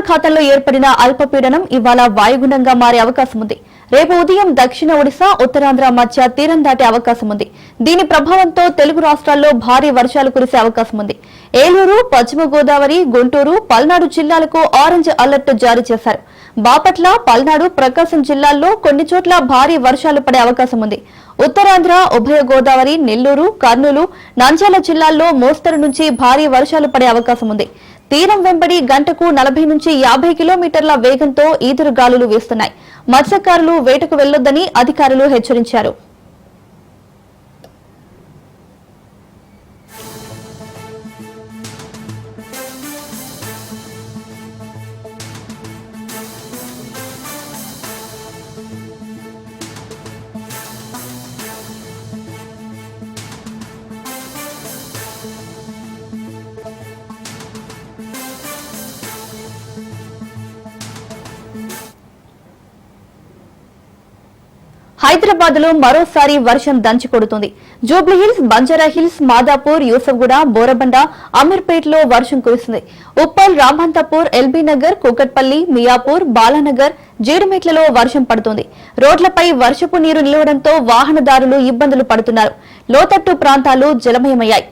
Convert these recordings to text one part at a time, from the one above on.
బంగాళాఖాతంలో ఏర్పడిన అల్పపీడనం ఇవాళ వాయుగుండంగా మారే అవకాశం ఉంది. రేపు ఉదయం దక్షిణ ఒడిశా ఉత్తరాంధ్ర మధ్య తీరం దాటే అవకాశం ఉంది. దీని ప్రభావంతో తెలుగు రాష్ట్రాల్లో భారీ వర్షాలు కురిసే అవకాశం ఉంది. ఏలూరు పశ్చిమ గోదావరి గుంటూరు పల్నాడు జిల్లాలకు ఆరెంజ్ అలర్ట్ జారీ చేశారు. బాపట్ల పల్నాడు ప్రకాశం జిల్లాల్లో కొన్ని చోట్ల భారీ వర్షాలు పడే అవకాశం ఉంది. ఉత్తరాంధ్ర ఉభయ గోదావరి నెల్లూరు కర్నూలు నంద్యాల జిల్లాల్లో మోస్తరు నుంచి భారీ వర్షాలు పడే అవకాశం ఉంది. తీరం వెంబడి గంటకు నలభై నుంచి యాభై కిలోమీటర్ల వేగంతో ఈదురు గాలులు వీస్తున్నాయి. మత్స్యకారులు వేటకు వెళ్ళొద్దని అధికారులు హెచ్చరించారు. హైదరాబాద్లో మరోసారి వర్షం దంచి కొడుతుంది. జూబ్లీహిల్స్ బంజారాహిల్స్ బంజారా హిల్స్ మాదాపూర్ యూసఫ్గూడ బోరబండ అమీర్పేట్లో వర్షం కురుస్తుంది. ఉప్పల్ రామంతపూర్ ఎల్బీనగర్ కూకట్పల్లి మియాపూర్ బాలానగర్ జీడిమెట్లలో వర్షం పడుతుంది. రోడ్లపై వర్షపు నీరు నిలవడంతో వాహనదారులు ఇబ్బందులు పడుతున్నారు. లోతట్టు ప్రాంతాలు జలమయమయ్యాయి.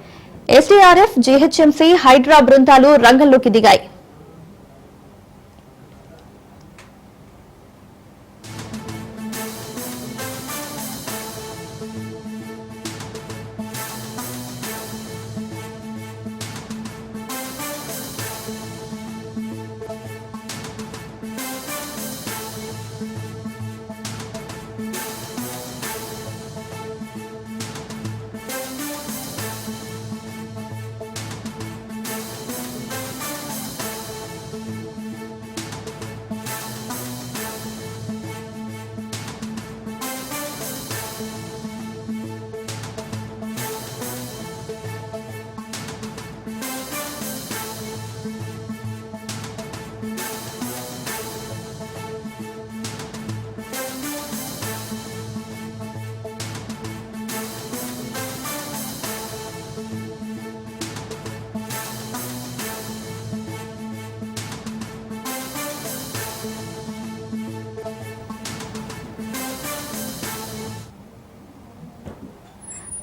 ఎస్డీఆర్ఎఫ్ జీహెచ్ఎంసీ హైడ్రా బృందాలు రంగంలోకి దిగాయి.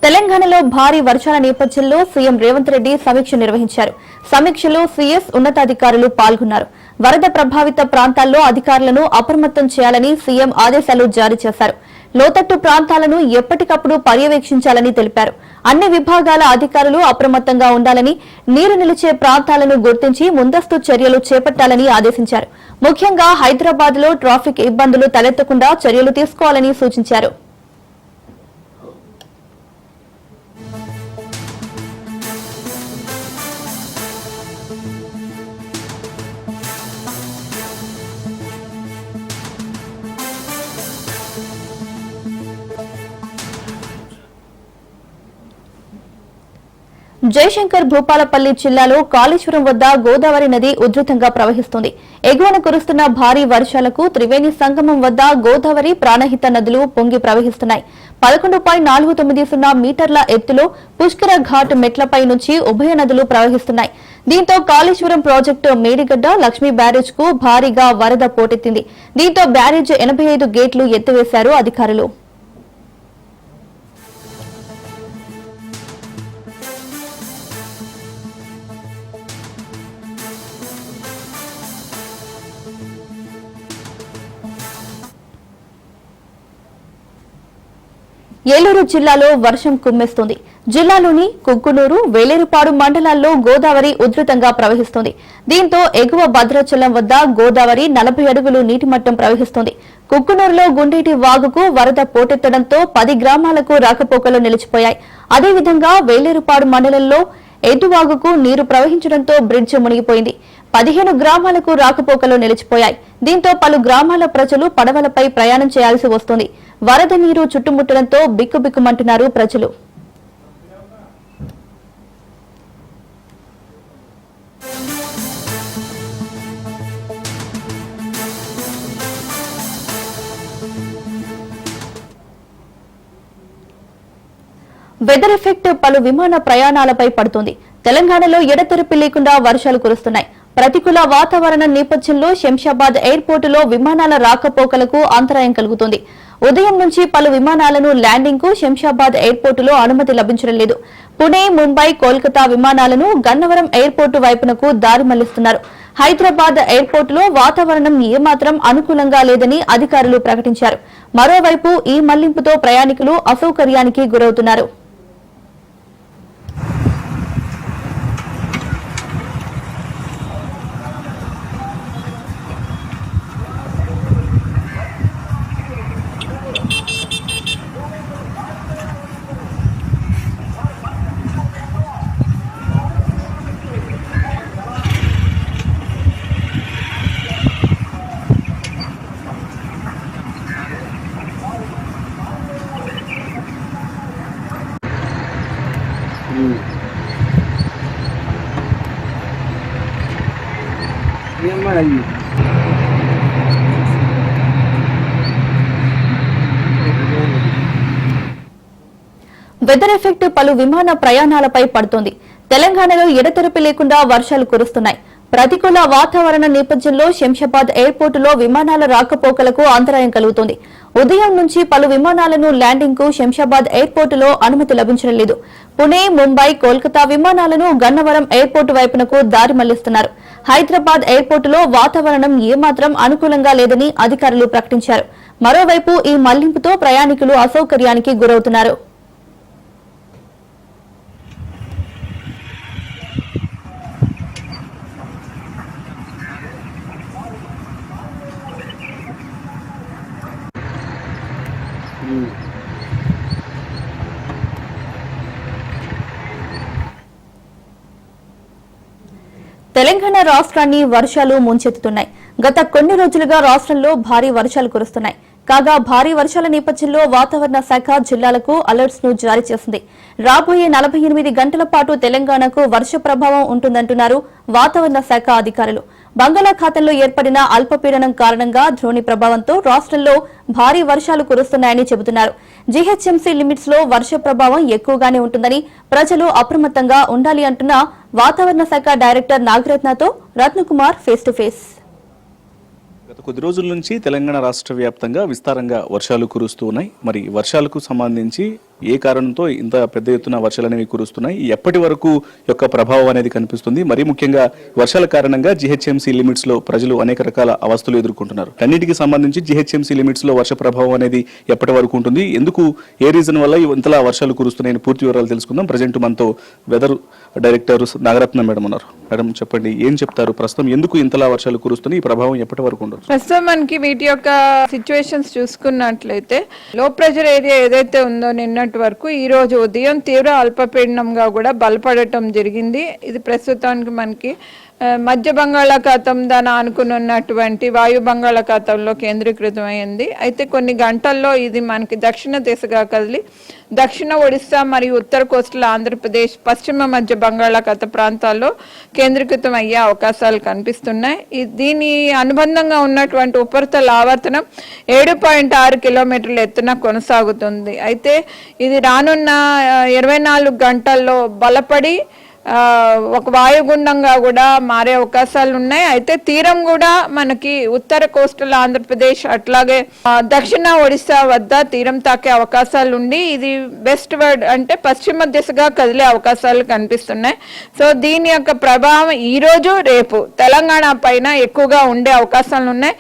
తెలంగాణలో భారీ వర్షాల నేపథ్యంలో సీఎం రేవంత్ రెడ్డి సమీక్ష నిర్వహించారు. సమీక్షలో సీఎస్ ఉన్నతాధికారులు పాల్గొన్నారు. వరద ప్రభావిత ప్రాంతాల్లో అధికారులను అప్రమత్తం చేయాలని సీఎం ఆదేశాలు జారీ చేశారు. లోతట్టు ప్రాంతాలను ఎప్పటికప్పుడు పర్యవేక్షించాలని తెలిపారు. అన్ని విభాగాల అధికారులు అప్రమత్తంగా ఉండాలని నీరు నిలిచే ప్రాంతాలను గుర్తించి ముందస్తు చర్యలు చేపట్టాలని ఆదేశించారు. ముఖ్యంగా హైదరాబాద్లో ట్రాఫిక్ ఇబ్బందులు తలెత్తకుండా చర్యలు తీసుకోవాలని సూచించారు. జయశంకర్ భూపాలపల్లి జిల్లాలో కాళేశ్వరం వద్ద గోదావరి నది ఉధృతంగా ప్రవహిస్తుంది. ఎగువన కురుస్తున్న భారీ వర్షాలకు త్రివేణి సంగమం వద్ద గోదావరి ప్రాణహిత నదులు పొంగి ప్రవహిస్తున్నాయి. పదకొండు పాయింట్ నాలుగు తొమ్మిది సున్నా మీటర్ల ఎత్తులో పుష్కర ఘాట్ మెట్లపై నుంచి ఉభయ నదులు ప్రవహిస్తున్నాయి. దీంతో కాళేశ్వరం ప్రాజెక్టు మేడిగడ్డ లక్ష్మీ బ్యారేజ్కు భారీగా వరద పోటెత్తింది. దీంతో బ్యారేజ్ ఎనభై ఐదు గేట్లు ఎత్తివేశారు అధికారులు. ఏలూరు జిల్లాలో వర్షం కుమ్మేస్తుంది. జిల్లాలోని కుక్కునూరు వేలేరుపాడు మండలాల్లో గోదావరి ఉధృతంగా ప్రవహిస్తుంది. దీంతో ఎగువ భద్రాచలం వద్ద గోదావరి నలభై అడుగులు నీటి మట్టం ప్రవహిస్తుంది. కుక్కునూరులో గుండేటి వాగుకు వరద పోటెత్తడంతో పది గ్రామాలకు రాకపోకలు నిలిచిపోయాయి. అదేవిధంగా వేలేరుపాడు మండలంలో ఎదువాగుకు నీరు ప్రవహించడంతో బ్రిడ్జ్ మునిగిపోయింది. పదిహేను గ్రామాలకు రాకపోకలు నిలిచిపోయాయి. దీంతో పలు గ్రామాల ప్రజలు పడవలపై ప్రయాణం చేయాల్సి వస్తుంది. వరద నీరు చుట్టుముట్టడంతో బిక్కుబిక్కుమంటున్నారు ప్రజలు. వెదర్ ఎఫెక్ట్ పలు విమాన ప్రయాణాలపై పడుతుంది. తెలంగాణలో ఎడతెరిపి లేకుండా వర్షాలు కురుస్తున్నాయి. ప్రతికూల వాతావరణం నేపథ్యంలో శంషాబాద్ ఎయిర్పోర్టులో విమానాల రాకపోకలకు అంతరాయం కలుగుతోంది. ఉదయం నుంచి పలు విమానాలను ల్యాండింగ్కు శంషాబాద్ ఎయిర్పోర్టులో అనుమతి లభించడం లేదు. పుణే ముంబై కోల్కతా విమానాలను గన్నవరం ఎయిర్పోర్టు వైపునకు దారి మళ్ళిస్తున్నారు. హైదరాబాద్ ఎయిర్పోర్టులో వాతావరణం ఏమాత్రం అనుకూలంగా లేదని అధికారులు ప్రకటించారు. మరోవైపు ఈ మళ్ళింపుతో ప్రయాణికులు అసౌకర్యానికి గురవుతున్నారు. వెదర్ ఎఫెక్ట్ పలు విమాన ప్రయాణాలపై పడుతోంది. తెలంగాణలో ఎడతెరపి లేకుండా వర్షాలు కురుస్తున్నాయి. ప్రతికూల వాతావరణ నేపథ్యంలో శంషాబాద్ ఎయిర్పోర్టులో విమానాల రాకపోకలకు అంతరాయం కలుగుతోంది. ఉదయం నుంచి పలు విమానాలను ల్యాండింగ్కు శంషాబాద్ ఎయిర్పోర్టులో అనుమతి లభించడం లేదు. పుణే ముంబై కోల్కతా విమానాలను గన్నవరం ఎయిర్పోర్టు వైపునకు దారి మళ్ళిస్తున్నారు. హైదరాబాద్ ఎయిర్పోర్టులో వాతావరణం ఏమాత్రం అనుకూలంగా లేదని అధికారులు ప్రకటించారు. మరోవైపు ఈ మళ్ళింపుతో ప్రయాణికులు అసౌకర్యానికి గురవుతున్నారు. తెలంగాణ రాష్ట్రాన్ని వర్షాలు ముంచెత్తుతున్నాయి. గత కొన్ని రోజులుగా రాష్ట్రంలో భారీ వర్షాలు కురుస్తున్నాయి. కాగా భారీ వర్షాల నేపథ్యంలో వాతావరణ శాఖ జిల్లాలకు అలర్ట్స్ను జారీ చేసింది. రాబోయే నలభై ఎనిమిది గంటల పాటు తెలంగాణకు వర్ష ప్రభావం ఉంటుందంటున్నారు వాతావరణ శాఖ అధికారులు. బంగాళాఖాతంలో ఏర్పడిన అల్పపీడనం కారణంగా ద్రోణి ప్రభావంతో రాష్ట్రంలో భారీ వర్షాలు కురుస్తున్నాయని చెబుతున్నారు. జీహెచ్ఎంసీ లిమిట్స్లో వర్ష ప్రభావం ఎక్కువగానే ఉంటుందని ప్రజలు అప్రమత్తంగా ఉండాలి అంటున్న వాతావరణ శాఖ డైరెక్టర్ నాగరత్నతో రత్నకుమార్ ఫేస్ టు ఫేస్ గత కొద్ది రోజుల నుంచి తెలంగాణ రాష్ట్ర వ్యాప్తంగా విస్తారంగా వర్షాలు కురుస్తూ ఉన్నాయి. మరి వర్షాలకు సంబంధించి ఏ కారణంతో ఇంత పెద్ద ఎత్తున వర్షాలు అనేవి కురుస్తున్నాయి ఎప్పటి వరకు యొక్క ప్రభావం అనేది కనిపిస్తుంది? మరి ముఖ్యంగా వర్షాల కారణంగా జిహెచ్ఎంసీ లిమిట్స్లో ప్రజలు అనేక రకాల అవస్థలు ఎదుర్కొంటున్నారు. అన్నిటికీ సంబంధించి జిహెచ్ఎంసీ లిమిట్స్లో వర్ష ప్రభావం అనేది ఎప్పటి వరకు ఉంటుంది? ఎందుకు ఏ రీజన్ వల్ల ఇంతలా వర్షాలు కురుస్తున్నాయని పూర్తి వివరాలు తెలుసుకుందాం. ప్రజెంట్ మనతో వెదర్ డైరెక్టర్ నాగరత్న మేడం ఉన్నారు. మేడం చెప్పండి ఏం చెప్తారు? ప్రస్తుతం ఎందుకు ఇంతలా వర్షాలు కురుస్తున్నాయి? ఈ ప్రభావం ఎప్పటి వరకు ఉండదు ప్రస్తుతం మనకి వీటి యొక్క సిచ్యువేషన్స్ చూసుకున్నట్లయితే లో ప్రెషర్ ఏరియా ఏదైతే ఉందో నిన్నటి వరకు ఈ రోజు ఉదయం తీవ్ర అల్పపీడనంగా కూడా బలపడటం జరిగింది. ఇది ప్రస్తుతానికి మనకి మధ్య బంగాళాఖాతం దాని అనుకున్నటువంటి ఉన్నటువంటి వాయు బంగాళాఖాతంలో కేంద్రీకృతమైంది. అయితే కొన్ని గంటల్లో ఇది మనకి దక్షిణ దిశగా కదిలి దక్షిణ ఒడిస్సా మరియు ఉత్తర కోస్టల్ ఆంధ్రప్రదేశ్ పశ్చిమ మధ్య బంగాళాఖాత ప్రాంతాల్లో కేంద్రీకృతం అయ్యే అవకాశాలు కనిపిస్తున్నాయి. దీని అనుబంధంగా ఉన్నటువంటి ఉపరితల ఆవర్తనం ఏడు పాయింట్ ఆరు కిలోమీటర్ల ఎత్తున కొనసాగుతుంది. అయితే ఇది రానున్న ఇరవై నాలుగు గంటల్లో బలపడి ఒక వాయుగుండంగా కూడా మారే అవకాశాలు ఉన్నాయి అయితే తీరం కూడా మనకి ఉత్తర కోస్టల్ ఆంధ్రప్రదేశ్ అట్లాగే దక్షిణ ఒడిశా వద్ద తీరం తాకే అవకాశాలు ఉండి ఇది వెస్ట్ వర్డ్ అంటే పశ్చిమ దిశగా కదిలే అవకాశాలు కనిపిస్తున్నాయి. సో దీని యొక్క ప్రభావం ఈ రోజు రేపు తెలంగాణ పైన ఎక్కువగా ఉండే అవకాశాలు ఉన్నాయి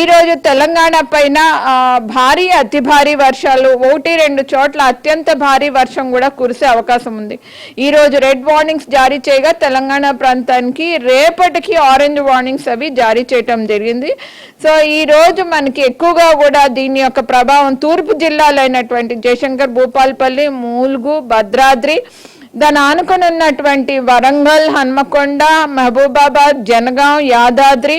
ఈ రోజు తెలంగాణ పైన భారీ అతి భారీ వర్షాలు ఒకటి రెండు చోట్ల అత్యంత భారీ వర్షం కూడా కురిసే అవకాశం ఉంది. ఈ రోజు రెడ్ వార్నింగ్స్ జారీ చేయగా తెలంగాణ ప్రాంతానికి రేపటికి ఆరెంజ్ వార్నింగ్స్ అవి జారీ చేయటం జరిగింది. సో ఈ రోజు మనకి ఎక్కువగా కూడా దీని యొక్క ప్రభావం తూర్పు జిల్లాలైనటువంటి జయశంకర్ భూపాల్పల్లి మూలుగు భద్రాద్రి దాని ఆనుకొని ఉన్నటువంటి వరంగల్ హన్మకొండ మహబూబాబాద్ జనగాం యాదాద్రి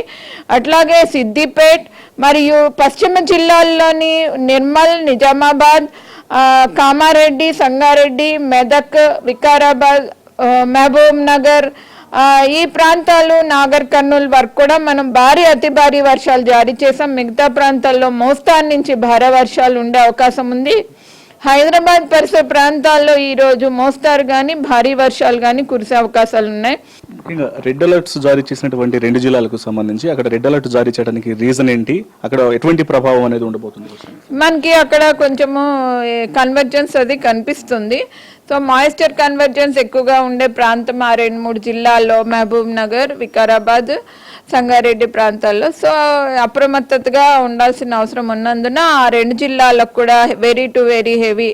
అట్లాగే సిద్దిపేట్ మరియు పశ్చిమ జిల్లాల్లోని నిర్మల్ నిజామాబాద్ కామారెడ్డి సంగారెడ్డి మెదక్ వికారాబాద్ మహబూబ్ నగర్ ఈ ప్రాంతాలు నాగర్ కర్నూల్ వరకు కూడా మనం భారీ అతి భారీ వర్షాలు జారీ చేసాం మిగతా ప్రాంతాల్లో మోస్తాన్ నుంచి భారీ వర్షాలు ఉండే అవకాశం ఉంది. హైదరాబాద్ పరిసర ప్రాంతాల్లో ఈ రోజు మోస్తారు గాని భారీ వర్షాలు గాని కురిసే అవకాశాలు ఉన్నాయి. ముఖ్యంగా రెడ్ అలర్ట్స్ జారీ చేసినటువంటి రెండు జిల్లాలకు సంబంధించి అక్కడ రెడ్ అలర్ట్ జారీ చేయడానికి రీజన్ ఏంటి? అక్కడ ఎటువంటి ప్రభావం అనేది ఉండబోతుంది? మనకి అక్కడ కొంచెము కన్వర్జెన్స్ అది కనిపిస్తుంది. సో మాయిశ్చర్ కన్వర్జెన్స్ ఎక్కువగా ఉండే ప్రాంతం ఆ రెండు మూడు జిల్లాల్లో మహబూబ్ నగర్ వికారాబాద్ సంగారెడ్డి ప్రాంతాల్లో. సో అప్రమత్తతగా ఉండాల్సిన అవసరం ఉన్నందున ఆ రెండు జిల్లాలకు కూడా వెరీ టు వెరీ హెవీ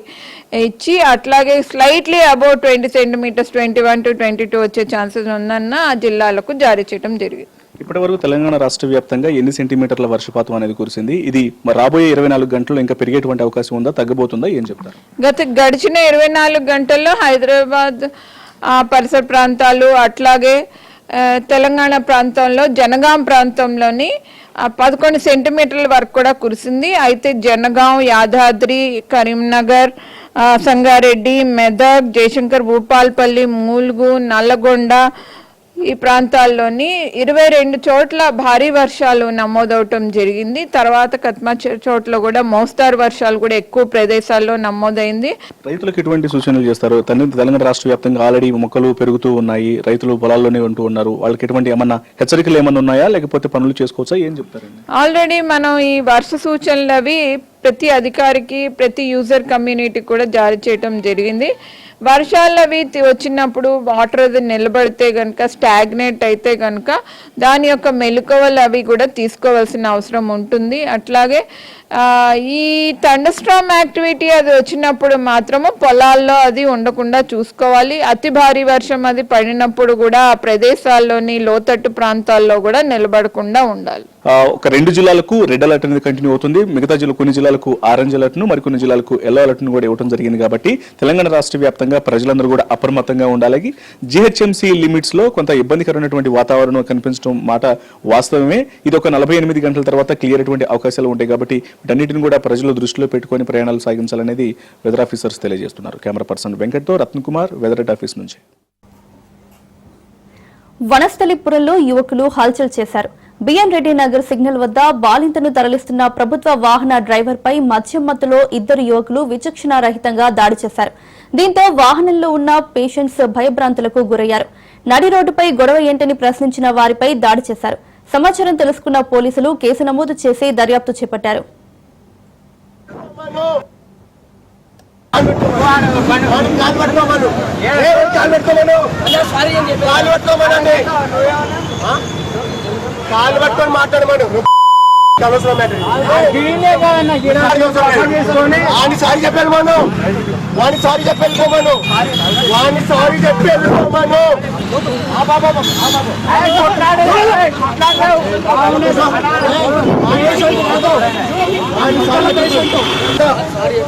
ఇచ్చి అట్లాగే slightly above twenty centimetres twenty one to twenty two వచ్చే ఛాన్సెస్ ఉందన్న ఆ జిల్లాలకు జారీ చేయడం జరిగింది. ఇప్పటి వరకు తెలంగాణ రాష్ట్ర వ్యాప్తంగా ఎన్ని సెంటీమీటర్ల వర్షపాతం అనేది కురిసింది? ఇది రాబోయే ఇరవై నాలుగు గంటలు ఇంకా పెరిగేటువంటి అవకాశం ఉందా తగ్గబోతుందా ఏం చెప్తారు? గత గడిచిన ఇరవై నాలుగు గంటల్లో హైదరాబాద్ పరిసర ప్రాంతాలు అట్లాగే తెలంగాణ ప్రాంతంలో జనగాం ప్రాంతంలోని పదకొండు సెంటీమీటర్ల వరకు కూడా కురిసింది. అయితే జనగాం యాదాద్రి కరీంనగర్ సంగారెడ్డి మెదక్ జయశంకర్ భూపాల్పల్లి మూలుగు నల్లగొండ ఈ ప్రాంతాల్లోని ఇరవై రెండు చోట్ల భారీ వర్షాలు నమోదవటం జరిగింది. తర్వాత కత్మా చోట్ల కూడా మోస్తారు వర్షాలు కూడా ఎక్కువ ప్రదేశాల్లో నమోదైంది. రైతులకు ఎటువంటి సూచనలు చేస్తారు? తెలంగాణ రాష్ట్ర వ్యాప్తంగా ఆల్రెడీ మొక్కలు పెరుగుతూ ఉన్నాయి. రైతులు పొలాల్లోనే ఉంటూ ఉన్నారు. వాళ్ళకి ఎటువంటి ఏమన్నా హెచ్చరికలు ఏమన్నా ఉన్నాయా? లేకపోతే పనులు చేసుకోవచ్చా? ఏం చెప్తారండి? ఆల్రెడీ మనం ఈ వర్ష సూచనలు అవి ప్రతి అధికారికి ప్రతి యూజర్ కమ్యూనిటీకి కూడా జారీ చేయటం జరిగింది. వర్షాలు అవి వచ్చినప్పుడు వాటర్ అది నిలబడితే కనుక స్టాగ్నేట్ అయితే కనుక దాని యొక్క మెలకువలు అవి కూడా తీసుకోవాల్సిన అవసరం ఉంటుంది. అట్లాగే ఈ థండర్స్ట్రామ్ యాక్టివిటీ అది వచ్చినప్పుడు మాత్రము పొలాల్లో అది ఉండకుండా చూసుకోవాలి. అతి భారీ వర్షం అది పడినప్పుడు కూడా ఆ ప్రదేశాల్లోని లోతట్టు ప్రాంతాల్లో కూడా నిలబడకుండా ఉండాలి. ఒక రెండు జిల్లాలకు రెడ్ అలర్ట్ అనేది కంటిన్యూ అవుతుంది. మిగతా జిల్లా కొన్ని జిల్లాలకు ఆరెంజ్ అలర్ట్ను మరికొన్ని జిల్లాలకు ఎల్లో అలర్ట్ను కూడా ఇవ్వడం జరిగింది కాబట్టి తెలంగాణ రాష్ట్ర వ్యాప్తంగా ప్రజలందరూ కూడా అప్రమత్తంగా ఉండాలి. జిహెచ్ఎంసీ లిమిట్స్లో కొంత ఇబ్బందికరమైనటువంటి వాతావరణం కనిపించడం మాట వాస్తవమే. ఇది ఒక నలభై ఎనిమిది గంటల తర్వాత క్లియర్ అటువంటి అవకాశాలు ఉంటాయి కాబట్టి వీటన్నిటిని కూడా ప్రజలు దృష్టిలో పెట్టుకొని ప్రయాణాలు సాగించాలనేది వెదర్ ఆఫీసర్స్ తెలియజేస్తున్నారు. కెమెరా పర్సన్ వెంకట్తో రత్న్ కుమార్ వెదర్ ఆఫీస్ నుంచి. వనస్థలిపురంలో యువకులు హల్చల్ చేశారు. బిఎన్ రెడ్డి నగర్ సిగ్నల్ వద్ద బాలింతను తరలిస్తున్న ప్రభుత్వ వాహన డ్రైవర్ పై మద్యం మత్తులో ఇద్దరు యువకులు విచక్షణారహితంగా దాడి చేశారు దీంతో వాహనంలో ఉన్న పేషెంట్స్ భయభ్రాంతులకు గురయ్యారు నడి రోడ్డుపై గొడవ ఏంటని ప్రశ్నించిన వారిపై దాడి చేశారు సమాచారం తెలుసుకున్న పోలీసులు కేసు నమోదు చేసి దర్యాప్తు చేపట్టారు కాలు కాలు పట్టుకొని మాట్లాడమను అవసరం వాని సారి చెప్పి వెళ్ళమను వాని సారి చెప్పి వెళ్ళిపోమను వాని సారి చెప్పి వెళ్ళిపోమను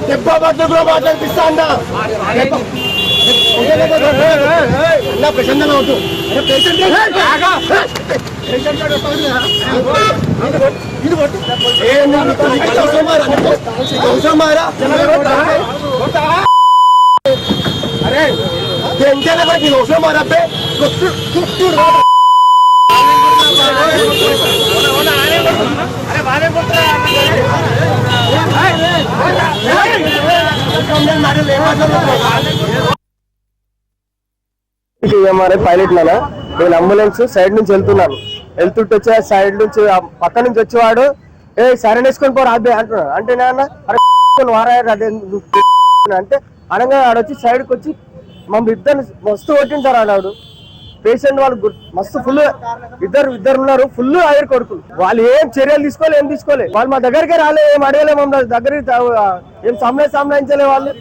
దెబ్బ బద్దలు మాట్లాడిపిస్తా అన్న. అన్న ప్రశాంతంగా అవుతూ పేషెంట్ ఇది కొట్టు ఏ అవసరమారా అవసరమారా అరే ఎంతైనా కూడా నీకు అవసరమారా అబ్బే కొట్టు కొట్టు ఎంఆర్ఐ పైలట్ నానా? నేను అంబులెన్స్ సైడ్ నుంచి వెళ్తున్నాను. వెళ్తుంటే వచ్చే సైడ్ నుంచి పక్క నుంచి వచ్చేవాడు ఏ సరే వేసుకొని పోరా అబ్బే అంటున్నాడు. అంటే నాన్న అరే వారాయరు అదే అంటే అనగా ఆడొచ్చి సైడ్కి వచ్చి మమ్మల్ని ఇద్దరు మస్తు కొట్టింటారు ఆడాడు పేషెంట్ వాళ్ళు మస్తు ఫుల్ ఇద్దరు ఇద్దరు ఉన్నారు ఫుల్ ఆయుర్ కొడుకులు వాళ్ళు ఏం చర్యలు తీసుకోలే ఏం తీసుకోలే. వాళ్ళు మా దగ్గరికి రాలే ఏం అడగలే మమ్మల్ని. దగ్గర ఏం సమయ సంబంధించలే వాళ్ళు.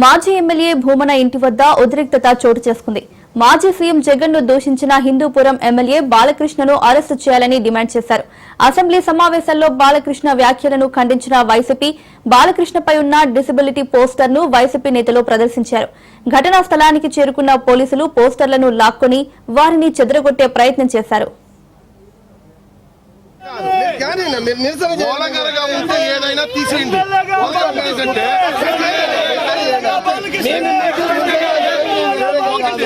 మాజీ ఎమ్మెల్యే భూమన ఇంటి వద్ద ఉద్రిక్తత చోటు చేసుకుంది. మాజీ సీఎం జగన్ను దూషించిన హిందూపురం ఎమ్మెల్యే బాలకృష్ణను అరెస్టు చేయాలని డిమాండ్ చేశారు. అసెంబ్లీ సమావేశాల్లో బాలకృష్ణ వ్యాఖ్యలను ఖండించిన వైసీపీ బాలకృష్ణపై ఉన్న డిసబిలిటీ పోస్టర్ను వైసీపీ నేతలు ప్రదర్శించారు. ఘటనా స్థలానికి చేరుకున్న పోలీసులు పోస్టర్లను లాక్కొని వారిని చెదరగొట్టే ప్రయత్నం చేశారు. మీరు నిరసన మూలకరగా ఉంటే ఏదైనా తీసేయండి మూలకరగా ఎందుకంటే నేను ఒకటి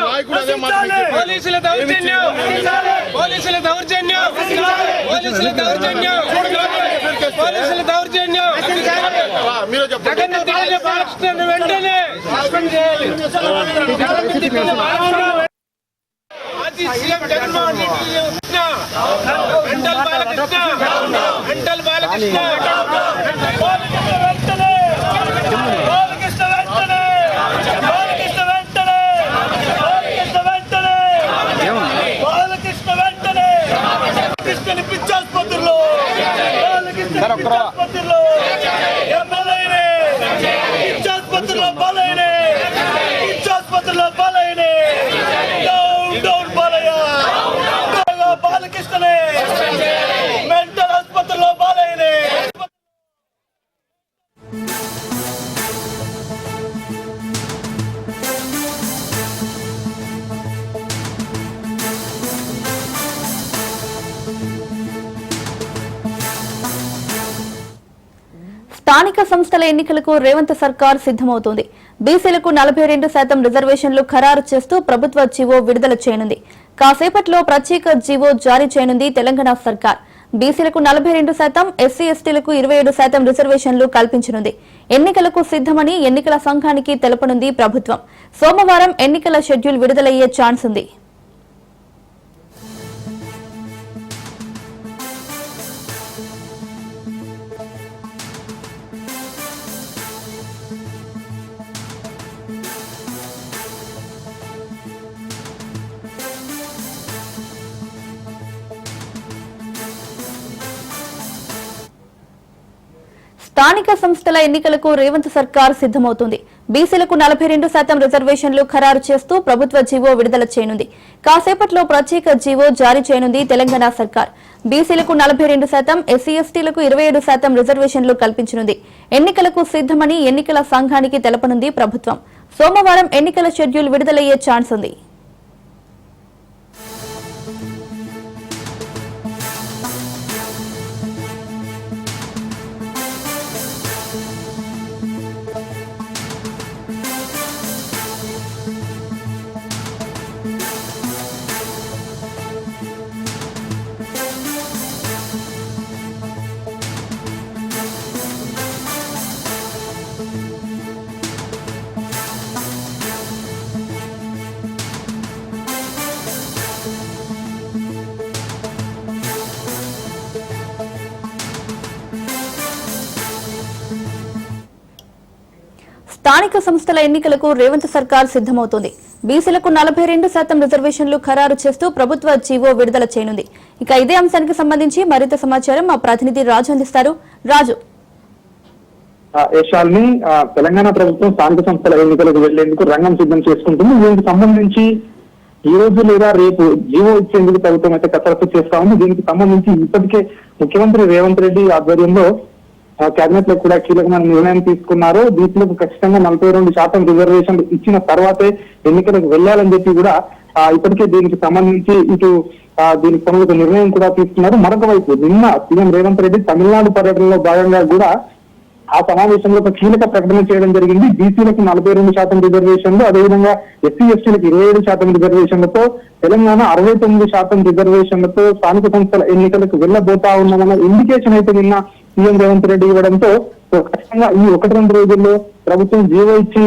నాయకుడు అదే మాట మీకు చెప్పాడు. పోలీసుల దౌర్జన్యం పోలీసుల దౌర్జన్యం పోలీసుల దౌర్జన్యం. పోలీసుల దౌర్జన్యం. జగన్ తిట్టిన బాలకృష్ణను వెంటనే సస్పెండ్ చేయాలి. జగన్ బాలకృష్ణ మాజీ CM Jaganmohan Reddy mental Balakrishna mental Balakrishna. Balakrishna వెంటనే ఎన్నికలకు రేవంత్ సర్కార్ సిద్దమవుతోంది బీసీలకు నలభై రెండు శాతం రిజర్వేషన్లు ఖరారు చేస్తూ ప్రభుత్వ జీవో విడుదల చేయనుంది. కాసేపట్లో ప్రత్యేక జీవో జారీ చేయనుంది తెలంగాణ సర్కార్. బీసీలకు నలభై రెండు శాతం ఎస్సీ ఎస్టీలకు ఇరవై ఏడు శాతం రిజర్వేషన్లు కల్పించనుంది. ఎన్నికలకు సిద్దమని ఎన్నికల సంఘానికి తెలపనుంది ప్రభుత్వం. సోమవారం ఎన్నికల షెడ్యూల్ విడుదలయ్యే ఛాన్స్ ఉంది స్థానిక సంస్థల ఎన్నికలకు రేవంత్ సర్కార్ సిద్దమవుతుంది బీసీలకు నలభై రెండు శాతం రిజర్వేషన్లు ఖరారు చేస్తూ ప్రభుత్వ జీవో విడుదల చేయనుంది. కాసేపట్లో ప్రత్యేక జీవో జారీ చేయనుంది తెలంగాణ సర్కార్. బీసీలకు నలభై రెండు శాతం ఎస్సీ ఎస్టీలకు ఇరవై ఏడు శాతం రిజర్వేషన్లు కల్పించనుంది. ఎన్నికలకు సిద్దమని ఎన్నికల సంఘానికి తెలపనుంది ప్రభుత్వం. సోమవారం ఎన్నికల షెడ్యూల్ విడుదలయ్యే ఛాన్స్ ఉంది. స్థానిక సంస్థల ఎన్నికలకు రేవంత్ సర్కార్ సిద్దమవుతోంది బీసీలకు నలభై రెండు శాతం రిజర్వేషన్లు ఖరారు చేస్తూ ప్రభుత్వ జీవో విడుదల చేయనుంది. ఇక ఇదే అంశానికి సంబంధించి మరింత సమాచారం మా ప్రతినిధి రాజు అందిస్తారు. రాజు. యశాల్ని తెలంగాణ ప్రభుత్వం స్థానిక సంస్థల ఎన్నికలకు వెళ్ళేందుకు రంగం సిద్ధం చేసుకుంటుంది. దీనికి సంబంధించి ఈ రోజు లేదా రేపు జీవో ఇచ్చేందుకు ప్రభుత్వం అయితే కసరత్తు చేస్తా ఉంది. దీనికి సంబంధించి ఇప్పటికే ముఖ్యమంత్రి రేవంత్ రెడ్డి ఆధ్వర్యంలో కేబినెట్లో కూడా కీలకమైన నిర్ణయం తీసుకున్నారు. దీంట్లో ఖచ్చితంగా నలభై రెండు శాతం రిజర్వేషన్లు ఇచ్చిన తర్వాతే ఎన్నికలకు వెళ్ళాలని చెప్పి కూడా ఇప్పటికే దీనికి సంబంధించి ఇటు దీనికి సంబంధించిన నిర్ణయం కూడా తీసుకున్నారు. మరొక వైపు నిన్న సీఎం రేవంత్ రెడ్డి తమిళనాడు పర్యటనలో భాగంగా కూడా ఆ సమావేశంలో ఒక కీలక ప్రకటన చేయడం జరిగింది. బీసీలకు నలభై రెండు శాతం రిజర్వేషన్లు అదేవిధంగా ఎస్సీ ఎస్టీలకు ఇరవై ఏడు శాతం రిజర్వేషన్లతో తెలంగాణ అరవై తొమ్మిది శాతం రిజర్వేషన్లతో స్థానిక సంస్థల ఎన్నికలకు వెళ్ళబోతా ఉన్నామన్న ఇండికేషన్ అయితే నిన్న సీఎం రేవంత్ రెడ్డి ఇవ్వడంతో ఖచ్చితంగా ఈ ఒకటి రెండు రోజుల్లో ప్రభుత్వం జీవో ఇచ్చి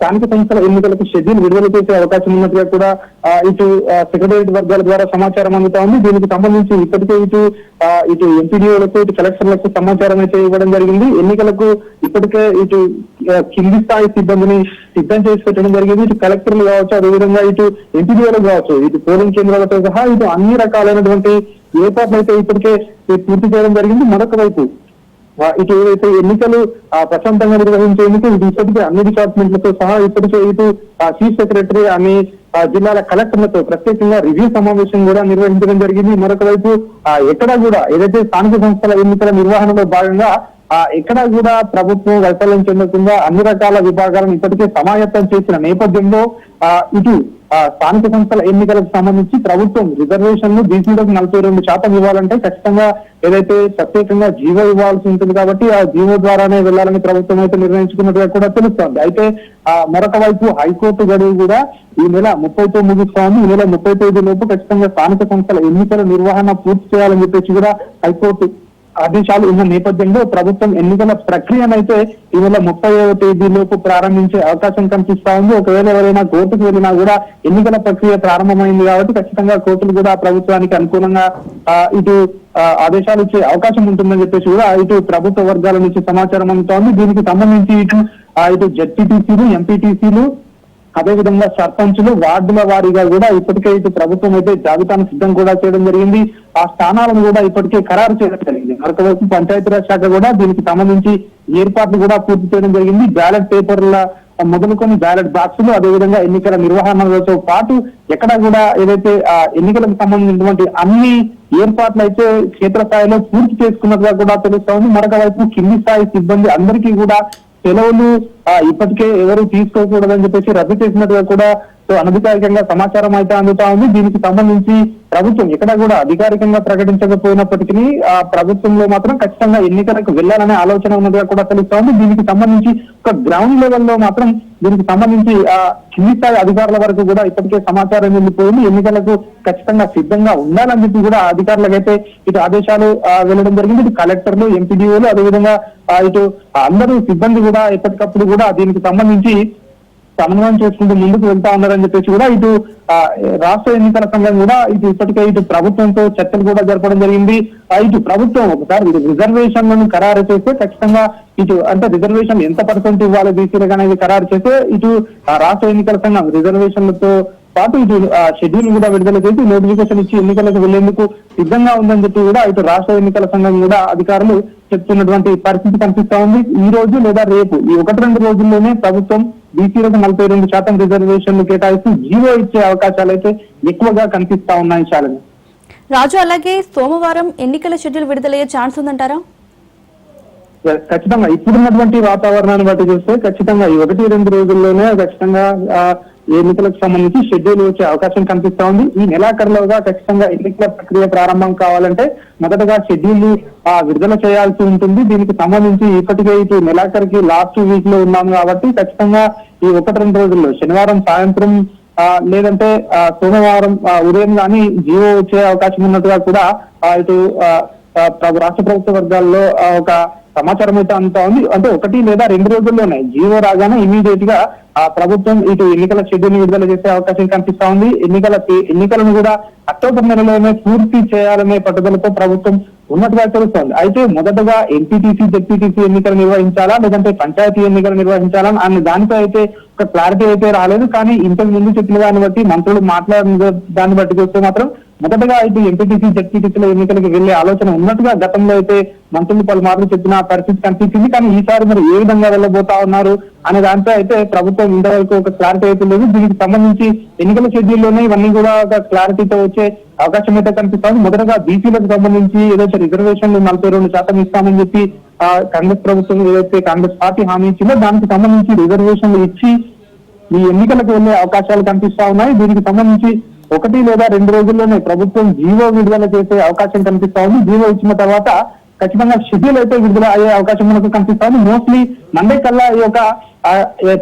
స్థానిక సంస్థల ఎన్నికలకు షెడ్యూల్ విడుదల చేసే అవకాశం ఉన్నట్టుగా కూడా ఇటు సెక్రటేరియట్ వర్గాల ద్వారా సమాచారం అందుతా ఉంది. దీనికి సంబంధించి ఇప్పటికే ఇటు ఇటు ఎంపీడీఓలకు ఇటు కలెక్టర్లకు సమాచారం అయితే ఇవ్వడం జరిగింది. ఎన్నికలకు ఇప్పటికే ఇటు కింది స్థాయి సిబ్బందిని సిద్ధం చేసి పెట్టడం జరిగింది. ఇటు కలెక్టర్లు కావచ్చు అదేవిధంగా ఇటు ఎంపీడీఓలు కావచ్చు ఇటు పోలింగ్ కేంద్రాలతో సహా ఇటు అన్ని రకాలైనటువంటి ఏ పార్టీ అయితే ఇప్పటికే పూర్తి చేయడం జరిగింది మరొక వైపు ఇటు ఏదైతే ఎన్నికలు ప్రశాంతంగా నిర్వహించేందుకు ఇది ఇప్పటికే అన్ని డిపార్ట్మెంట్లతో సహా ఇప్పటికే ఇటు చీఫ్ సెక్రటరీ అని జిల్లాల కలెక్టర్లతో ప్రత్యేకంగా రివ్యూ సమావేశం కూడా నిర్వహించడం జరిగింది. మరొక వైపు ఎక్కడా కూడా ఏదైతే స్థానిక సంస్థల ఎన్నికల నిర్వహణలో భాగంగా ఆ ఎక్కడా కూడా ప్రభుత్వం వైఫల్యం చెందకుండా అన్ని రకాల విభాగాలను ఇప్పటికే సమాయత్తం చేసిన నేపథ్యంలో ఆ, ఇటు స్థానిక సంస్థల ఎన్నికలకు సంబంధించి ప్రభుత్వం రిజర్వేషన్లు బీసీలకు నలభై రెండు శాతం ఇవ్వాలంటే ఖచ్చితంగా ఏదైతే ప్రత్యేకంగా జీవో ఇవ్వాల్సి ఉంటుంది కాబట్టి ఆ జీవో ద్వారానే వెళ్ళాలని ప్రభుత్వం అయితే నిర్ణయించుకున్నట్టుగా కూడా తెలుస్తోంది. అయితే ఆ మరొక వైపు హైకోర్టు గడువు కూడా ఈ నెల ముప్పైతో ముగుస్తోంది ఈ నెల ముప్పై తేదీ లోపు ఖచ్చితంగా స్థానిక సంస్థల ఎన్నికల నిర్వహణ పూర్తి చేయాలని చెప్పేసి కూడా హైకోర్టు ఆదేశాలు ఉన్న నేపథ్యంలో ప్రభుత్వం ఎన్నికల ప్రక్రియనైతే ఈ నెల ముప్పై తేదీ లోపు ప్రారంభించే అవకాశం కనిపిస్తా ఉంది. ఒకవేళ ఎవరైనా కోర్టుకు వెళ్ళినా కూడా ఎన్నికల ప్రక్రియ ప్రారంభమైంది కాబట్టి ఖచ్చితంగా కోర్టులు కూడా ప్రభుత్వానికి అనుకూలంగా ఇటు ఆదేశాలు ఇచ్చే అవకాశం ఉంటుందని చెప్పేసి కూడా ఇటు ప్రభుత్వ వర్గాల నుంచి సమాచారం అందుతోంది. దీనికి సంబంధించి ఇటు ఇటు జడ్పీటీసీలు ఎంపీటీసీలు అదేవిధంగా సర్పంచులు వార్డుల వారీగా కూడా ఇప్పటికే ఇటు ప్రభుత్వం అయితే జాబితాను సిద్ధం కూడా చేయడం జరిగింది. ఆ స్థానాలను కూడా ఇప్పటికే ఖరారు చేయడం జరిగింది. మరొక వైపు పంచాయతీరాజ్ శాఖ కూడా దీనికి సంబంధించి ఏర్పాట్లు కూడా పూర్తి చేయడం జరిగింది. బ్యాలెట్ పేపర్ల మొదలుకొని బ్యాలెట్ బాక్సులు అదేవిధంగా ఎన్నికల నిర్వహణలతో పాటు ఎక్కడ కూడా ఏదైతే ఆ ఎన్నికలకు సంబంధించినటువంటి అన్ని ఏర్పాట్లు అయితే క్షేత్రస్థాయిలో పూర్తి చేసుకున్నట్టుగా కూడా తెలుస్తా ఉంది. మరొక వైపు కింది స్థాయి సిబ్బంది అందరికీ కూడా సెలవులు ఇప్పటికే ఎవరు తీసుకోకూడదని చెప్పేసి రద్దు చేసినట్టుగా కూడా సో అనధికారికంగా సమాచారం అయితే అందుతా ఉంది. దీనికి సంబంధించి ప్రభుత్వం ఇక్కడ కూడా అధికారికంగా ప్రకటించకపోయినప్పటికీ ఆ ప్రభుత్వంలో మాత్రం ఖచ్చితంగా ఎన్నికలకు వెళ్ళాలనే ఆలోచన ఉన్నదిగా కూడా తెలుస్తా ఉంది. దీనికి సంబంధించి ఒక గ్రౌండ్ లెవెల్లో మాత్రం దీనికి సంబంధించి ఆ కింది స్థాయి అధికారుల వరకు కూడా ఇప్పటికే సమాచారం వెళ్ళిపోయింది. ఎన్నికలకు ఖచ్చితంగా సిద్ధంగా ఉండాలని చెప్పి కూడా అధికారులకు అయితే ఇటు ఆదేశాలు వెళ్ళడం జరిగింది. ఇటు కలెక్టర్లు ఎంపీడీఓలు అదేవిధంగా ఇటు అందరూ సిబ్బంది కూడా ఎప్పటికప్పుడు కూడా దీనికి సంబంధించి సమన్వయం చేసుకుంటూ ముందుకు వెళ్తా ఉన్నారని చెప్పేసి కూడా ఇటు రాష్ట్ర ఎన్నికల సంఘం కూడా ఇటు ఇప్పటికే ఇటు ప్రభుత్వంతో చర్చలు కూడా జరపడం జరిగింది. ఇటు ప్రభుత్వం ఒకసారి ఇటు రిజర్వేషన్లను ఖరారు చేస్తే ఖచ్చితంగా ఇటు అంటే రిజర్వేషన్ ఎంత పర్సెంట్ ఇవ్వాలి బీసీలకు అనేది ఖరారు చేస్తే ఇటు రాష్ట్ర ఎన్నికల సంఘం రిజర్వేషన్లతో పాటు ఇటు షెడ్యూల్ కూడా విడుదల చేసి నోటిఫికేషన్ ఇచ్చి ఎన్నికలకు వెళ్ళేందుకు సిద్ధంగా ఉందని చెప్పి కూడా ఇటు రాష్ట్ర ఎన్నికల సంఘం కూడా అధికారులు చెప్తున్నటువంటి పరిస్థితి కనిపిస్తా ఉంది. ఈ రోజు లేదా రేపు ఈ ఒకటి రెండు రోజుల్లోనే ప్రభుత్వం బీసీలకు నలభై రెండు శాతం రిజర్వేషన్లు కేటాయిస్తూ జీవో ఇచ్చే అవకాశాలు అయితే ఎక్కువగా కనిపిస్తా ఉన్నాయి శాలిని రాజు అలాగే సోమవారం ఎన్నికల షెడ్యూల్ విడుదలయ్యే ఛాన్స్ ఉందంటారా? ఖచ్చితంగా. ఇప్పుడున్నటువంటి వాతావరణాన్ని బట్టి చూస్తే ఖచ్చితంగా ఈ ఒకటి రెండు రోజుల్లోనే ఖచ్చితంగా ఎన్నికలకు సంబంధించి షెడ్యూల్ వచ్చే అవకాశం కనిపిస్తా ఉంది. ఈ నెలాఖరులోగా ఖచ్చితంగా ఎన్నికల ప్రక్రియ ప్రారంభం కావాలంటే మొదటగా షెడ్యూల్ విడుదల చేయాల్సి ఉంటుంది. దీనికి సంబంధించి ఇప్పటికే ఇటు నెలాఖరికి లాస్ట్ వీక్లో ఉన్నాం కాబట్టి ఖచ్చితంగా ఈ ఒకటి రెండు రోజుల్లో శనివారం సాయంత్రం ఆ, లేదంటే సోమవారం ఉదయం కానీ జియో వచ్చే అవకాశం ఉన్నట్టుగా కూడా ఇటు రాష్ట్ర ప్రభుత్వ వర్గాల్లో ఒక సమాచారం అయితే అంతా ఉంది. అంటే ఒకటి లేదా రెండు రోజుల్లోనే జీవో రాగానే ఇమీడియట్గా ఆ ప్రభుత్వం ఇటు ఎన్నికల షెడ్యూల్ విడుదల చేసే అవకాశం కనిపిస్తా ఉంది. ఎన్నికల ఎన్నికలను కూడా అక్టోబర్ నెలలోనే పూర్తి చేయాలనే పట్టుదలతో ప్రభుత్వం ఉన్నట్టుగా తెలుస్తోంది. అయితే మొదటగా ఎంపీటీసీ జెడ్పీటీసీ ఎన్నికలు నిర్వహించాలా లేదంటే పంచాయతీ ఎన్నికలు నిర్వహించాలా అనే దానిపై అయితే క్లారిటీ అయితే రాలేదు. కానీ ఇంతకు ముందు చెప్పిన దాన్ని బట్టి మంత్రులు మాట్లాడిన దాన్ని బట్టి చూస్తే మాత్రం మొదటగా అయితే ఎంపీటీసీ జడ్పీటీసీల ఎన్నికలకు వెళ్ళే ఆలోచన ఉన్నట్టుగా గతంలో అయితే మంత్రులు పలుమార్లు చెప్పిన పరిస్థితి కనిపించింది. కానీ ఈసారి మరి ఏ విధంగా వెళ్ళబోతా ఉన్నారు అనే దాంతో అయితే ప్రభుత్వం ఇంతవరకు ఒక క్లారిటీ అయితే లేదు. దీనికి సంబంధించి ఎన్నికల షెడ్యూల్లోనే ఇవన్నీ కూడా ఒక క్లారిటీతో వచ్చే అవకాశం అయితే కనిపిస్తుంది. మొదటగా బీసీలకు సంబంధించి ఏదైతే రిజర్వేషన్లు నలభై రెండు శాతం ఇస్తామని చెప్పి కాంగ్రెస్ ప్రభుత్వం ఏదైతే కాంగ్రెస్ పార్టీ హామీ ఇచ్చిందో దానికి సంబంధించి రిజర్వేషన్లు ఇచ్చి ఈ ఎన్నికలకు వెళ్ళే అవకాశాలు కనిపిస్తా ఉన్నాయి. దీనికి సంబంధించి ఒకటి లేదా రెండు రోజుల్లోనే ప్రభుత్వం జీవో విడుదల చేసే అవకాశం కనిపిస్తా ఉంది. జీవో ఇచ్చిన తర్వాత ఖచ్చితంగా షెడ్యూల్ అయితే విడుదల అయ్యే అవకాశం మనకు కనిపిస్తా ఉంది. మోస్ట్లీ మండే కల్లా ఈ యొక్క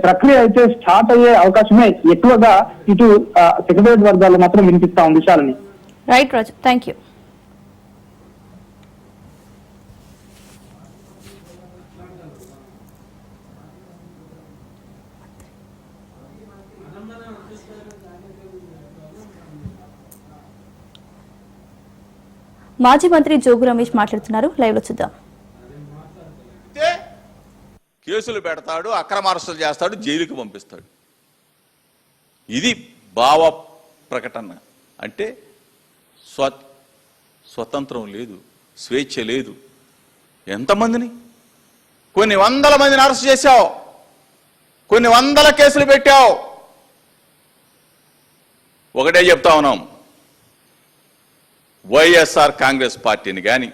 ప్రక్రియ అయితే స్టార్ట్ అయ్యే అవకాశమే ఎక్కువగా ఇటు సెక్రటరీ వర్గాల్లో మాత్రం వినిపిస్తా ఉంది. శాలని రైట్ రాజు థ్యాంక్ యూ మాజీ మంత్రి జోగు రమేష్ మాట్లాడుతున్నారు. లైవ్లో చూద్దాం. కేసులు పెడతాడు అక్రమ అరెస్టులు చేస్తాడు జైలుకి పంపిస్తాడు. ఇది భావ ప్రకటన. అంటే స్వ స్వతంత్రం లేదు స్వేచ్ఛ లేదు. ఎంతమందిని? కొన్ని వందల మందిని అరెస్ట్ చేశావు. కొన్ని వందల కేసులు పెట్టావు. ఒకటే చెప్తా ఉన్నాం. వైఎస్ఆర్ కాంగ్రెస్ పార్టీని కానీ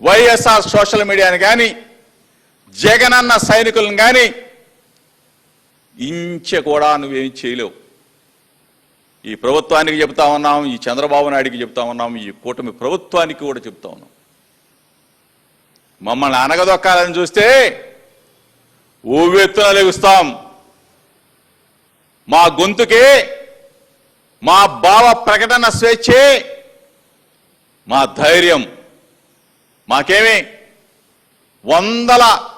వైఎస్ఆర్ సోషల్ మీడియాని కానీ జగనన్న సైనికులను కానీ ఇంచె కూడా నువ్వేం చేయలేవు. ఈ ప్రభుత్వానికి చెప్తా ఉన్నాం ఈ చంద్రబాబు నాయుడికి చెప్తా ఉన్నాం ఈ కూటమి ప్రభుత్వానికి కూడా చెప్తా ఉన్నాం. మమ్మల్ని అనగదొక్కాలని చూస్తే ఊవెత్తున లెగుస్తాం. మా గొంతుకే మా భావ ప్రకటన స్వేచ్ఛే మా ధైర్యం మాకేమి? వందల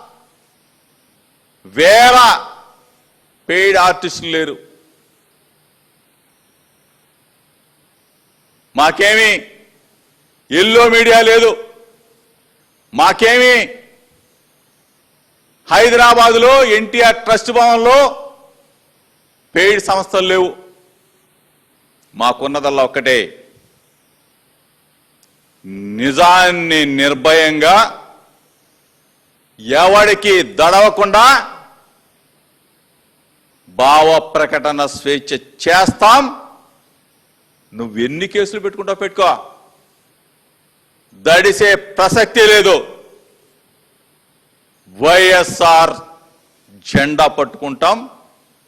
వేల పెయిడ్ ఆర్టిస్టులు లేరు. మాకేమి? ఎల్లో మీడియా లేదు. మాకేమి? హైదరాబాదులో ఎన్టీఆర్ ట్రస్ట్ భవన్లో పెయిడ్ సంస్థలు లేవు. మాకున్నదల్లా ఒక్కటే. నిజాన్ని నిర్భయంగా ఎవడికి దడవకుండా భావ ప్రకటన స్వేచ్ఛ చేస్తాం. నువ్వు ఎన్ని కేసులు పెట్టుకుంటావు పెట్టుకో. దడిసే ప్రసక్తి లేదు. వైఎస్ఆర్ జెండా పట్టుకుంటాం.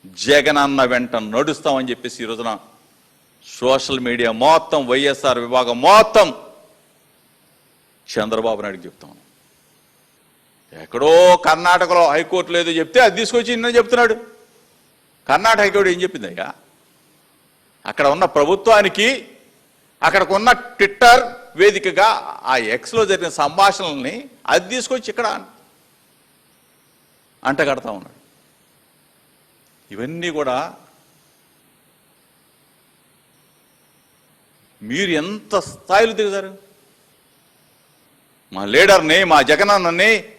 జగనన్న వెంట నడుస్తామని చెప్పేసి ఈ రోజున సోషల్ మీడియా మొత్తం వైఎస్ఆర్ విభాగం మొత్తం చంద్రబాబు నాయుడు చెప్తాను ఎక్కడో కర్ణాటకలో హైకోర్టు లేదో చెప్తే అది తీసుకొచ్చి నిన్న చెప్తున్నాడు. కర్ణాటక హైకోర్టు ఏం చెప్పింది అయ్యా? అక్కడ ఉన్న ప్రభుత్వానికి అక్కడికున్న ట్విట్టర్ వేదికగా ఆ ఎక్స్లో జరిగిన సంభాషణల్ని అది తీసుకొచ్చి ఇక్కడ అంటగడతా ఉన్నాడు. ఇవన్నీ కూడా మీరు ఎంత స్థాయిలో దిగుతారు మా లీడర్ని మా జగనన్నని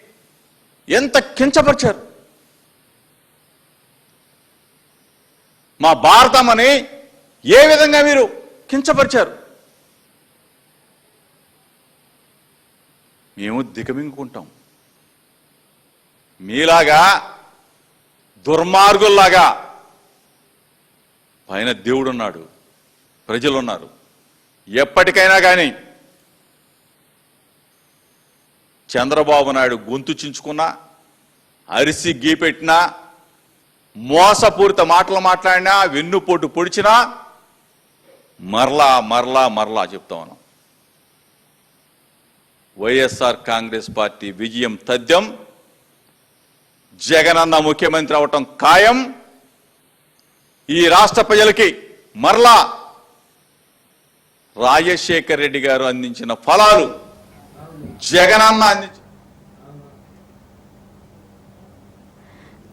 ఎంత కించపరిచారు? మా భారతమని ఏ విధంగా మీరు కించపరిచారు? మేము దిగమింగుకుంటాం. మీలాగా దుర్మార్గుల్లాగా పైన దేవుడున్నాడు ప్రజలున్నారు. ఎప్పటికైనా కానీ చంద్రబాబు నాయుడు గొంతు చించుకున్నా అరిసి గీపెట్టినా మోసపూరిత మాటలు మాట్లాడినా వెన్నుపోటు పొడిచినా మరలా మరలా మరలా చెప్తా ఉన్నాం. వైఎస్ఆర్ కాంగ్రెస్ పార్టీ విజయం తథ్యం జగనన్న ముఖ్యమంత్రి అవటం ఖాయం. ఈ రాష్ట్ర ప్రజలకి మరలా రాజశేఖర్ రెడ్డి గారు అందించిన ఫలాలు జగనన్న అందించిన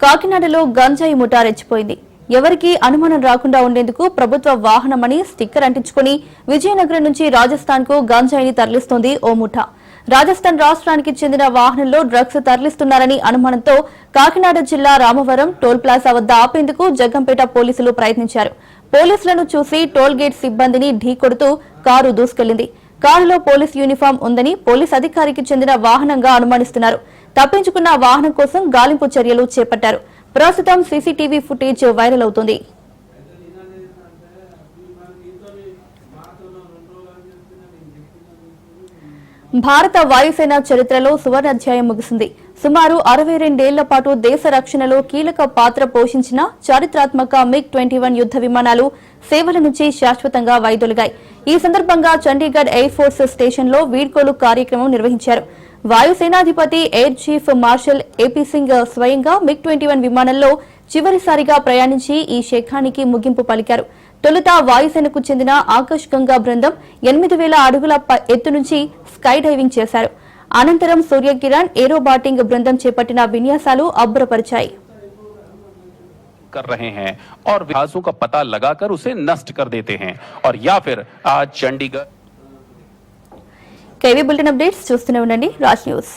కాకినాడలో గంజాయి ముఠా రెచ్చిపోయింది. ఎవరికీ అనుమానం రాకుండా ఉండేందుకు ప్రభుత్వ వాహనమని స్టిక్కర్ అంటించుకుని విజయనగరం నుంచి రాజస్థాన్కు గంజాయిని తరలిస్తోంది ఓ ముఠా. రాజస్థాన్ రాష్ట్రానికి చెందిన వాహనంలో డ్రగ్స్ తరలిస్తున్నారని అనుమానంతో కాకినాడ జిల్లా రామవరం టోల్ ప్లాజా వద్ద ఆపేందుకు జగ్గంపేట పోలీసులు ప్రయత్నించారు. పోలీసులను చూసి టోల్ గేట్ సిబ్బందిని ఢీకొడుతూ కారు దూసుకెళ్ళింది కారులో పోలీస్ యూనిఫామ్ ఉందని పోలీస్ అధికారికి చెందిన వాహనంగా అనుమానిస్తున్నారు. తప్పించుకున్న వాహనం కోసం గాలింపు చర్యలు చేపట్టారు. ప్రస్తుతం సీసీటీవీ ఫుటేజ్ వైరల్ అవుతుంది. భారత వాయుసేన చరిత్రలో సువర్ణాధ్యాయం ముగిసింది. సుమారు అరవై రెండేళ్ళ పాటు దేశ రక్షణలో కీలక పాత్ర పోషించిన చారిత్రాత్మక మిగ్ ట్వంటీ వన్ యుద్ద విమానాలు సేవల నుంచి శాశ్వతంగా వైదొలిగాయి. ఈ సందర్భంగా చండీగఢ్ ఎయిర్ ఫోర్స్ స్టేషన్లో వీడ్కోలు కార్యక్రమం నిర్వహించారు. వాయుసేనాధిపతి air chief marshal AP Singh స్వయంగా మిగ్ ట్వంటీ వన్ విమానంలో చివరిసారిగా ప్రయాణించి ఈ శేఖానికి ముగింపు పలికారు. తొలుత వాయుసేనకు చెందిన ఆకాశ్ గంగా బృందం ఎనిమిది వేల అడుగుల ప- ఎత్తు నుంచి స్కై డైవింగ్ చేశారు. అనంతరం సూర్యకిరణ్ ఏరోబాటింగ్ బృందం చేపట్టిన విన్యాసాలు అబ్బురపరిచాయి कर रहे हैं और विकासों का पता लगाकर उसे नष्ट कर देते हैं और या फिर आज चंडीगढ़ కేవీ బులెటిన్ అప్డేట్స్ చూస్తూనే ఉండండి రాజ్ న్యూస్